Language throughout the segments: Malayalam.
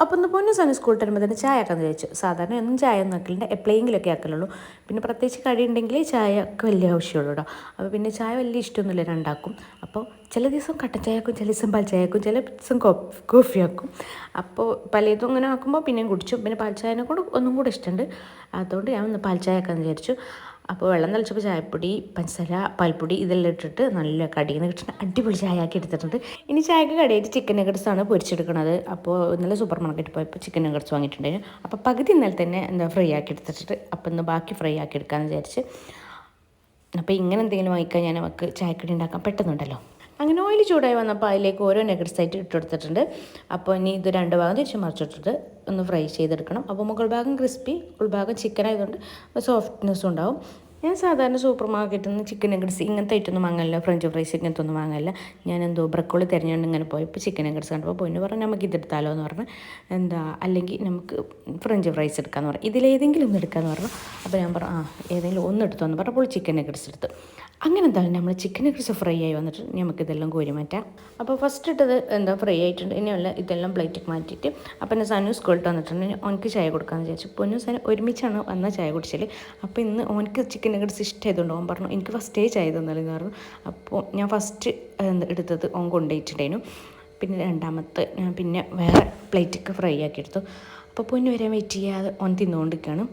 അപ്പം ഒന്ന് പൊന്നു സനി സ്കൂളിൽ വരുമ്പോൾ തന്നെ ചായ ആക്കാമെന്ന് ചോദിച്ചു സാധാരണ ഒന്നും ചായ ഒന്നും ആക്കലുണ്ട് എപ്പോഴെങ്കിലുമൊക്കെ ആക്കലുള്ളൂ. പിന്നെ പ്രത്യേകിച്ച് കടി ഉണ്ടെങ്കിൽ ചായ ഒക്കെ വലിയ ആവശ്യമുള്ളൂ കേട്ടോ. അപ്പോൾ പിന്നെ ചായ വലിയ ഇഷ്ടമൊന്നുമില്ല രണ്ടാക്കും അപ്പോൾ ചില ദിവസം കട്ടൻ ചായ ആക്കും ചില ദിവസം പാൽ ചായ ആക്കും ചില ദിവസം കോഫി ആക്കും. അപ്പോൾ പലതും അങ്ങനെ ആക്കുമ്പോൾ പിന്നെയും കുടിച്ചു. പിന്നെ പാൽ ചായനെ കൂടെ ഒന്നും കൂടെ ഇഷ്ടമുണ്ട്. അതുകൊണ്ട് ഞാൻ ഒന്ന് പാൽ ചായ ആക്കാമെന്ന് വിചാരിച്ചു. അപ്പോൾ വെള്ളം തളിച്ചപ്പോൾ ചായപ്പൊടി പഞ്ചസാര പാൽപ്പൊടി ഇതെല്ലാം ഇട്ടിട്ട് നല്ല കടിയിൽ നിന്ന് കിട്ടുന്ന അടിപൊളി ചായ ആക്കി എടുത്തിട്ടുണ്ട്. ഇനി ചായക്ക് കടയായിട്ട് ചിക്കൻ നഗറ്റ്സ് ആണ് പൊരിച്ചെടുക്കുന്നത് അപ്പോൾ ഇന്നലെ സൂപ്പർ മാർക്കറ്റിൽ പോയപ്പോൾ ചിക്കൻ നഗറ്റ്സ് വാങ്ങിയിട്ടുണ്ടായിരുന്നു. അപ്പോൾ പകുതി ഇന്നലെ തന്നെ എന്താ ഫ്രൈ ആക്കി എടുത്തിട്ട് അപ്പോൾ ഇന്ന് ബാക്കി ഫ്രൈ ആക്കി എടുക്കാമെന്ന് വിചാരിച്ച്. അപ്പോൾ ഇങ്ങനെ എന്തെങ്കിലും വാങ്ങിക്കാൻ ഞാൻ നമുക്ക് ചായക്കടി ഉണ്ടാക്കാൻ പെട്ടെന്നുണ്ടല്ലോ. അങ്ങനെ ഓയിൽ ചൂടായി വന്നപ്പോൾ അതിലേക്ക് ഓരോ നെഗറ്റ്സ് ആയിട്ട് ഇട്ടെടുത്തിട്ടുണ്ട് അപ്പോൾ ഇനി ഇത് രണ്ട് ഭാഗം തിരിച്ച് മറിച്ചിട്ടിട്ട് ഒന്ന് ഫ്രൈ ചെയ്തെടുക്കണം. അപ്പോൾ മുകൾ ഭാഗം ക്രിസ്പി ഉൾഭാഗം ചിക്കൻ ആയതുകൊണ്ട് സോഫ്റ്റ്നെസ്സും ഉണ്ടാവും. ഞാൻ സാധാരണ സൂപ്പർ മാർക്കറ്റിൽ നിന്ന് ചിക്കൻ നഗറ്റ്സ് ഇങ്ങനത്തെ ഐറ്റൊന്നും വാങ്ങലില്ല. ഫ്രഞ്ച് ഫ്രൈസ് ഇങ്ങനത്തെ ഒന്നും വാങ്ങലില്ല. ഞാൻ എന്തോ ബ്രക്കോളി തിരഞ്ഞുകൊണ്ട് ഇങ്ങനെ പോയപ്പോൾ ചിക്കൻ നഗറ്റ്സ് കണ്ടപ്പോൾ പൊന്നു പറഞ്ഞു നമുക്ക് ഇതെടുത്താലോ എന്ന് പറഞ്ഞു എന്താ അല്ലെങ്കിൽ നമുക്ക് ഫ്രഞ്ച് ഫ്രൈസ് എടുക്കാമെന്ന് പറഞ്ഞു. ഇതിലേതെങ്കിലും ഒന്ന് എടുക്കാമെന്ന് പറഞ്ഞു. അപ്പോൾ ഞാൻ പറഞ്ഞു ആ ഏതെങ്കിലും ഒന്ന് എടുത്തോ എന്ന് പറഞ്ഞപ്പോൾ ചിക്കൻ നഗറ്റ്സ് എടുത്ത്. അങ്ങനെ എന്തായാലും നമ്മൾ ചിക്കൻ നഗറ്റ്സ് ഫ്രൈ ആയി വന്നിട്ട് നമുക്ക് ഇതെല്ലാം കോരി മാറ്റാം. അപ്പോൾ ഫസ്റ്റ് ഇട്ടത് എന്താ ഫ്രൈ ആയിട്ടുണ്ട്. ഇനിയുള്ള ഇതെല്ലാം പ്ലേറ്റിൽ മാറ്റിയിട്ട് അപ്പം എന്റെ സാനു സ്കൂളിൽ വന്നിട്ടുണ്ട്. ഓനക്ക് ചായ കൊടുക്കാമെന്ന് വിചാരിച്ചു. പൊന്നു സാനു ഒരുമിച്ചാണ് വന്ന ചായ കുടിച്ചത് അപ്പോൾ ഇന്ന് ഓനക്ക് ചിക്കൻ നഗറ്റ്സ് ഇഷ്ടമായതുകൊണ്ട് ഓൻ പറഞ്ഞു എനിക്ക് ഫസ്റ്റ് സ്റ്റേജ് തന്നാലെന്ന് പറഞ്ഞു അപ്പോൾ ഞാൻ ഫസ്റ്റ് എടുത്തത് ഓൻ കൊണ്ടുപോയിട്ടുണ്ടായിരുന്നു പിന്നെ രണ്ടാമത്തെ ഞാൻ പിന്നെ വേറെ പ്ലേറ്റൊക്കെ ഫ്രൈ ആക്കി എടുത്തു. അപ്പോൾ പൊന്നു വരാൻ വെയിറ്റ് ചെയ്യാതെ ഓൻ തിന്നുകൊണ്ടിരിക്കുകയാണ്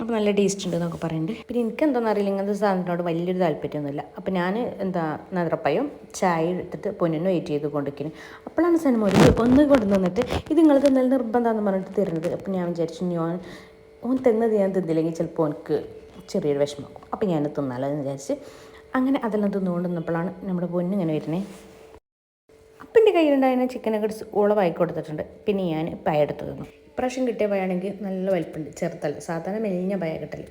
അപ്പോൾ നല്ല ടേസ്റ്റ് ഉണ്ട് എന്നൊക്കെ പറയുന്നുണ്ട് പിന്നെ എനിക്ക് എന്താണെന്ന് അറിയില്ല ഇങ്ങനത്തെ സാധനത്തിനോട് വലിയൊരു താല്പര്യമൊന്നുമില്ല. അപ്പോൾ ഞാൻ എന്താ നേന്ത്രപ്പയും ചായ എടുത്തിട്ട് പൊന്നിന് വെയിറ്റ് ചെയ്ത് കൊണ്ടിരിക്കുന്നത് അപ്പോഴാണ് സിനിമ ഒരു ഒന്ന് കൊണ്ടു തന്നിട്ട് ഇത് നിങ്ങൾക്ക് എന്തായാലും നിർബന്ധമാണെന്ന് പറഞ്ഞിട്ട് തരുന്നത്. അപ്പോൾ ഞാൻ വിചാരിച്ചു ഞാൻ ഓൻ തന്നത് ഞാൻ തിന്നില്ലെങ്കിൽ ചിലപ്പോൾ എനിക്ക് ചെറിയൊരു വിഷമമാക്കും അപ്പോൾ ഞാൻ തിന്നാലോ വിചാരിച്ച് അങ്ങനെ അതെല്ലാം തിന്നുകൊണ്ട് നിന്നപ്പോഴാണ് നമ്മുടെ പൊന്നിങ്ങനെ വരുന്നത് അപ്പന്റെ കയ്യിലുണ്ടായിരുന്ന ചിക്കൻ നഗറ്റ്സ് ഉളവായി കൊടുത്തിട്ടുണ്ട്. പിന്നെ ഞാൻ പയ എടുത്ത് തന്നു. ഇപ്രാവശ്യം കിട്ടിയ പയാണെങ്കിൽ നല്ല വലിപ്പമുണ്ട് ചെറുത്തല്ല സാധാരണ മെലിഞ്ഞ പയ കിട്ടൽ